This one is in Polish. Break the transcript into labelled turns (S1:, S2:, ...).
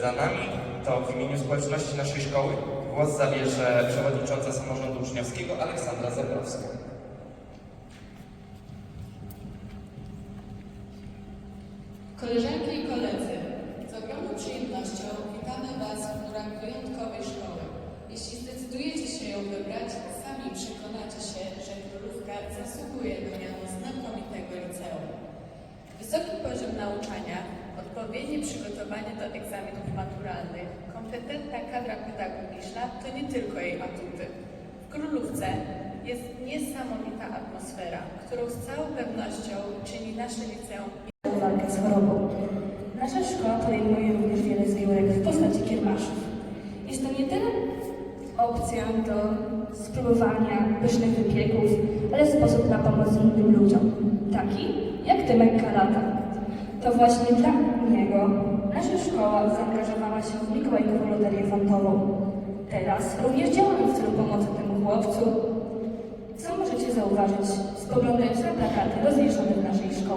S1: za nami, to w imieniu społeczności naszej szkoły głos zabierze przewodnicząca samorządu uczniowskiego Aleksandra Zabrowska.
S2: Koleżanki i koledzy, z ogromną przyjemnością witamy Was w murach wyjątkowej szkoły. Jeśli zdecydujecie się ją wybrać, sami przekonacie się, że odpowiednie przygotowanie do egzaminów maturalnych, kompetentna kadra pedagogiczna to nie tylko jej atuty. W Królówce jest niesamowita atmosfera, którą z całą pewnością czyni nasze liceum
S3: walkę z chorobą. Nasza szkoła podejmuje również wiele zbiórek w postaci kiermaszów. Jest to nie tyle opcja do spróbowania pysznych wypieków, ale sposób na pomoc innym ludziom, taki jak Tymek Kalata. To właśnie dla niego nasza szkoła zaangażowała się w Mikołajkową Loterię Fondową. Teraz również działamy w celu pomocy temu chłopcu, co możecie zauważyć, spoglądając na plakaty rozwieszone w naszej szkole.